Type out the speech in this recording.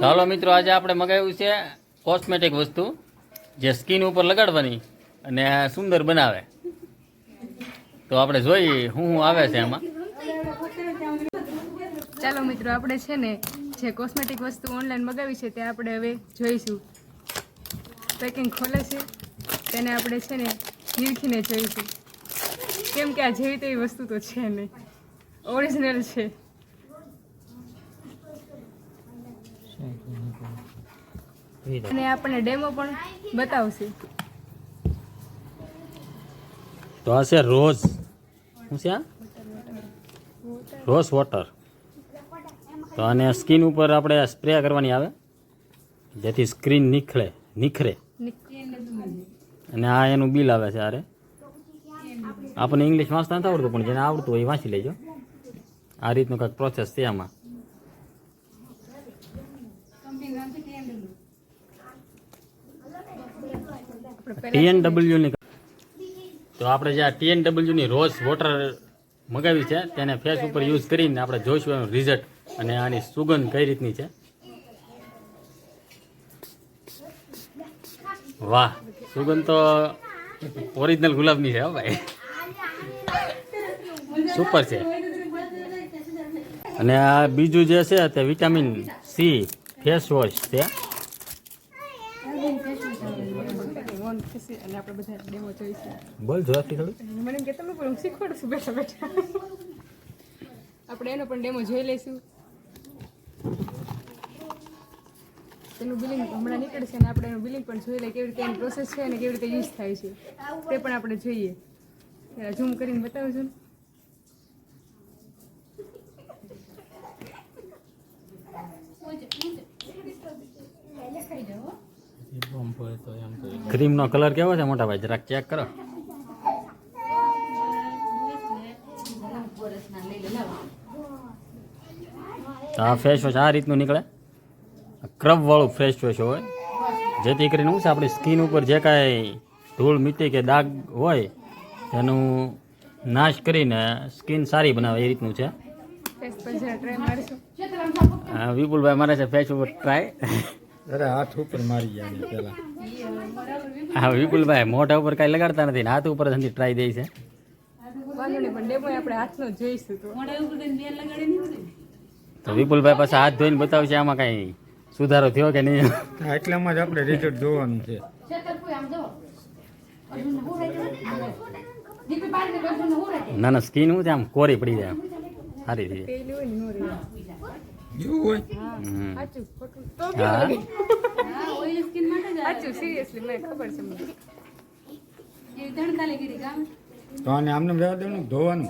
તો મિત્રો, આજે આપણે મગાવ્યું છે કોસ્મેટિક વસ્તુ, જે સ્કિન ઉપર લગાડવાની અને સુંદર બનાવે. તો આપણે જોઈએ શું શું આવે છે એમાં. ચાલો મિત્રો, આપણે છે ને જે કોસ્મેટિક વસ્તુ ઓનલાઈન મગાવી છે તે આપણે હવે જોઈશું. પેકિંગ ખોલે છે, તેને આપણે છે ને નીરખીને જોઈશું. કેમ કે આ જેવી તેવી વસ્તુ તો છે નહીં. ઓરિજિનલ છે. અને આપણને ડેમો પણ બતાવશે. તો આ છે રોઝ. શું છે આ? Rose water. તો આને સ્કિન ઉપર આપણે સ્પ્રે કરવાની આવે. જેથી સ્ક્રીન નીખળે, નિખરે. અને આ એનું બિલ આવે છે આરે આપણને ઇંગ્લિશ વાંચતા નથી આવડતું, પણ જેને આવડતું હોય એ વાંચી લેજો. આ રીતનું કંઈક પ્રોસેસ છે આમાં. ટીએનડબલ્યુની તો આપણે જે આ ટીએનડબલ્યુ ની રોઝ વોટર મગાવી છે, તેને ફેસ ઉપર યુઝ કરીને આપણે જોઈશું એનું રિઝલ્ટ અને આની સુગંધ કઈ રીતની છે. વાહ, સુગંધ તો ઓરિજિનલ ગુલાબની છે ભાઈ. સુપર છે. અને આ બીજું જે છે તે વિટામિન સી ફેસ વોશ છે. બોલ જોવાથી મને કે તમે પણ શીખવાડું બેઠા બેઠા. આપણે એનો પણ ડેમો જોઈ લઈશું. તેનું બિલિંગ હમણાં નીકળશે અને આપણે એનું બિલિંગ પણ જોઈ લઈએ કેવી રીતે એની પ્રોસેસ છે અને કેવી રીતે યુઝ થાય છે. તે પણ આપણે જોઈએ. ઝૂમ કરીને બતાવજો છું ક્રીમનો કલર કેવો છે મોટા ભાઈ? જરાક ચેક કરો. તો આ ફેસ વોશ આ રીતનું નીકળે. ક્રબ વાળું ફેસ વોશ હોય. જેથી કરીને શું છે આપણી સ્કિન ઉપર જે કાંઈ ધૂળ મીટી કે દાગ હોય તેનું નાશ કરીને સ્કિન સારી બનાવે એ રીતનું છે. વિપુલભાઈ મારે છે ફેસ ઉપર ટ્રાય અરે હાથ ઉપર મારી ગયા પેલા. હા વિપુલભાઈ મોઢા ઉપર કાંઈ લગાડતા નથી ને હાથ ઉપર જ ટ્રાય દે છે. તો. તો વિપુલભાઈ પાસે હાથ ધોઈને બતાવશે આમાં કાંઈ સુધારો થયો કે નહીં? એટલામાં જ આપણે રિઝલ્ટ જોવાનું છે. ના ના સ્કીન શું છે આમ? કોરી પડી જાય આમ. સારી થઈ પેલી હોય? તો આને આમને રહેવા દેવાનું ધોવાનું?